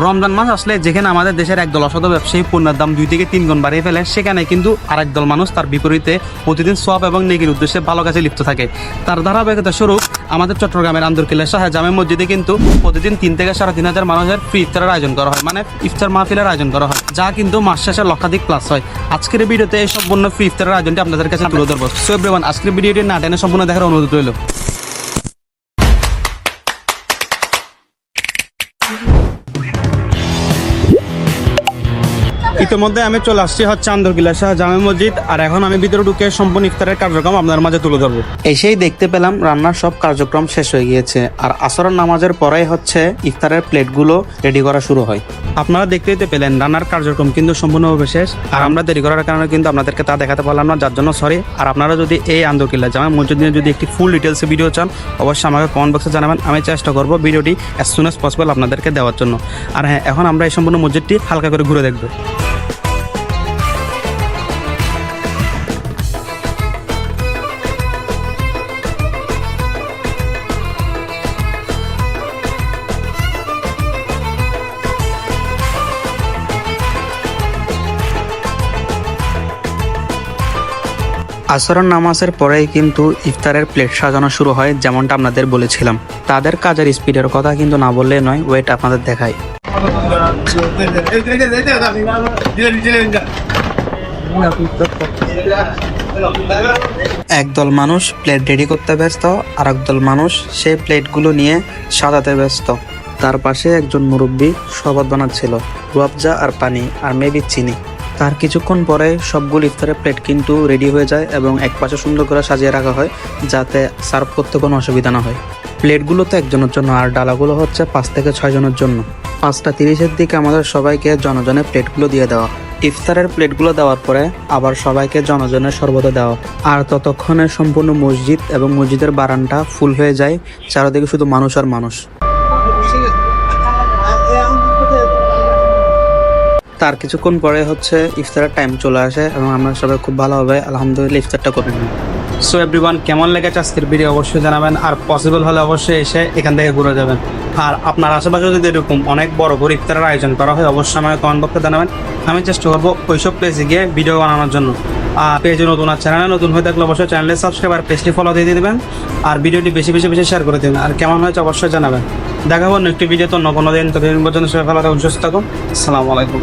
রমজান মাস আসলে যেখানে আমাদের দেশের একদল অসাধু ব্যবসায়ী পণ্যের দাম দুই থেকে তিন গুণ বাড়িয়ে ফেলে, সেখানে কিন্তু আরেক দল মানুষ তার বিপরীতে প্রতিদিন সব এবং নেগির উদ্দেশ্যে ভালো কাজে লিপ্ত থাকে। তার ধারাবাহিকতা স্বরূপ আমাদের চট্টগ্রামের আন্দরকিল্লা শাহ জামে মসজিদে কিন্তু প্রতিদিন তিন থেকে সাড়ে তিন হাজার মানুষের ফ্রি ইফতারের আয়োজন করা হয় মানে ইফতার মাহফিলের আয়োজন করা হয়, যা কিন্তু মাস শেষে লক্ষাধিক প্লাস হয়। আজকের ভিডিওতে এই সম্পূর্ণ ফ্রি ইফতারের আয়োজনটি আপনাদের কাছে তুলে ধরবো। সো আজকের ভিডিওটি না টেনে সম্পূর্ণ দেখার অনুরোধ রইল। ইতিমধ্যে আমি চলে আসছি হচ্ছে আন্দরকিল্লা শাহ জামে মসজিদ আর এখন আমি ভিতরে ঢুকে সম্পূর্ণ ইফতারের কার্যক্রম আপনার মাঝে তুলে ধরবো। এসেই দেখতে পেলাম রান্নার সব কার্যক্রম শেষ হয়ে গিয়েছে আর আসরের নামাজের পরেই হচ্ছে ইফতারের প্লেটগুলো রেডি করা শুরু হয়। আপনারা দেখতেই তো পেলেন রান্নার কার্যক্রম কিন্তু সম্পূর্ণভাবে শেষ আর আমরা দেরি করার কারণে কিন্তু আপনাদেরকে তা দেখাতে পারলাম না যার জন্য সরি আর আপনারা যদি এই আন্দরকিল্লা জামে মসজিদ নিয়ে যদি একটি ফুল ডিটেলসে ভিডিও চান অবশ্যই আমাকে কমেন্ট বক্সে জানাবেন আমি চেষ্টা করব ভিডিওটি অ্যাজ সুন অ্যাজ পসিবল আপনাদেরকে দেওয়ার জন্য। আর হ্যাঁ এখন আমরা এই সম্পূর্ণ মসজিদটি হালকা করে ঘুরে দেখব। আসরের নামাজের পরেই কিন্তু ইফতারের প্লেট সাজানো শুরু হয়, যেমনটা আপনাদের বলেছিলাম। তাদের কাজের স্পিডের কথা কিন্তু না বললে নয় ওয়েট আপনাদের দেখাই। একদল মানুষ প্লেট রেডি করতে ব্যস্ত আর একদল মানুষ সেই প্লেটগুলো নিয়ে সাজাতে ব্যস্ত। তার পাশে একজন মুরব্বী শরবত বানাচ্ছিল, রুয়াবজা আর পানি, আর মেবি চিনি। তার কিছুক্ষণ পরে সবগুলো ইফতারের প্লেট কিন্তু রেডি হয়ে যায় এবং এক পাশে সুন্দর করে সাজিয়ে রাখা হয় যাতে সার্ভ করতে কোনো অসুবিধা না হয়। প্লেটগুলো তো একজনের জন্য আর ডালাগুলো হচ্ছে পাঁচ থেকে ছয় জনের জন্য। পাঁচটা তিরিশের দিকে আমাদের সবাইকে জনজনে প্লেটগুলো দিয়ে দেওয়া। ইফতারের প্লেটগুলো দেওয়ার পরে আবার সবাইকে জনজনের শরবত দেওয়া। আর ততক্ষণে সম্পূর্ণ মসজিদ এবং মসজিদের বারানটা ফুল হয়ে যায়। চারিদিকে শুধু মানুষ আর মানুষ। তার কিছুক্ষণ পরে হচ্ছে ইফতারের টাইম চলে আসে এবং আমরা সবাই খুব ভালোভাবে আলহামদুলিল্লাহ ইফতারটা করে নিই সো এভরিওয়ান কেমন লেগেছে আজকের ভিডিও অবশ্যই জানাবেন। আর পসিবল হলে অবশ্যই এসে এখান থেকে ঘুরে যাবেন। আর আপনার আশেপাশে যদি এরকম অনেক বড় বড় ইফতারের আয়োজন করা হয়, অবশ্যই আমাকে কমেন্ট বক্সে জানাবেন। আমি চেষ্টা করব ওইসব প্লেসে গিয়ে ভিডিও বানানোর জন্য। আর পেজে নতুন আর চ্যানেলে নতুন হয়ে থাকলে অবশ্যই চ্যানেলে সাবস্ক্রাইব আর পেজটি ফলো দিয়ে দেবেন। আর ভিডিওটি বেশি বেশি বেশি শেয়ার করে দেবেন। আর কেমন হয়েছে অবশ্যই জানাবেন। দেখা হব নেক্সট ভিডিও তো অন্য কোনো দিন। তো পর্যন্ত সবাই ভালো থাকুন, সুস্থ থাকুন। আসসালামু আলাইকুম।